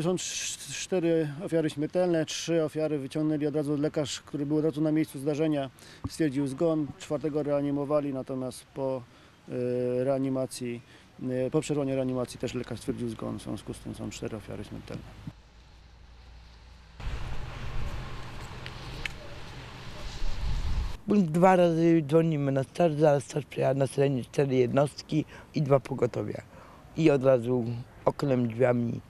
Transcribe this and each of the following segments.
Są cz- cztery ofiary śmiertelne, trzy ofiary wyciągnęli od razu lekarz, który był od razu na miejscu zdarzenia, stwierdził zgon, czwartego reanimowali, natomiast po e, reanimacji, e, po przerwanie reanimacji też lekarz stwierdził zgon, w związku z tym są cztery ofiary śmiertelne. Dwa razy dzwonimy na straż, zaraz straż przyjechała na terenie cztery jednostki i dwa pogotowia. I od razu oknem, drzwiami.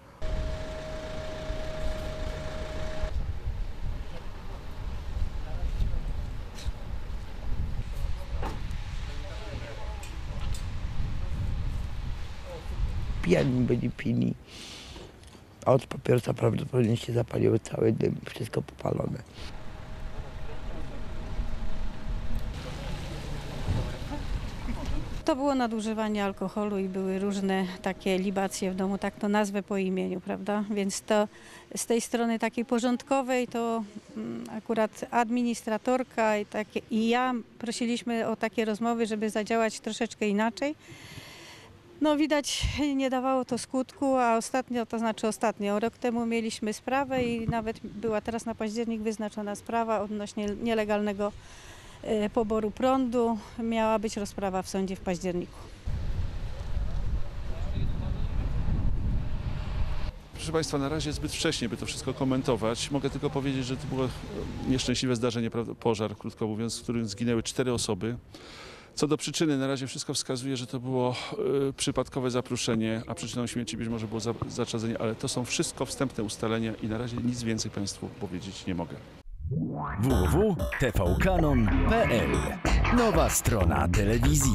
Pijani byli pili. A od papierosa prawdopodobnie się zapaliły cały dym, wszystko popalone. To było nadużywanie alkoholu i były różne takie libacje w domu, tak to nazwę po imieniu, prawda? Więc to z tej strony takiej porządkowej to mm, akurat administratorka i, takie, i ja prosiliśmy o takie rozmowy, żeby zadziałać troszeczkę inaczej. No widać nie dawało to skutku, a ostatnio, to znaczy ostatnio, rok temu mieliśmy sprawę i nawet była teraz na październik wyznaczona sprawa odnośnie nielegalnego e, poboru prądu. Miała być rozprawa w sądzie w październiku. Proszę Państwa, na razie zbyt wcześnie, by to wszystko komentować. Mogę tylko powiedzieć, że to było e, nieszczęśliwe zdarzenie, pożar, krótko mówiąc, w którym zginęły cztery osoby. Co do przyczyny, na razie wszystko wskazuje, że to było e, przypadkowe zapruszenie, a przyczyną śmierci być może było za, zaczadzenie, ale to są wszystko wstępne ustalenia i na razie nic więcej Państwu powiedzieć nie mogę. www.tvkanon.pl Nowa strona telewizji.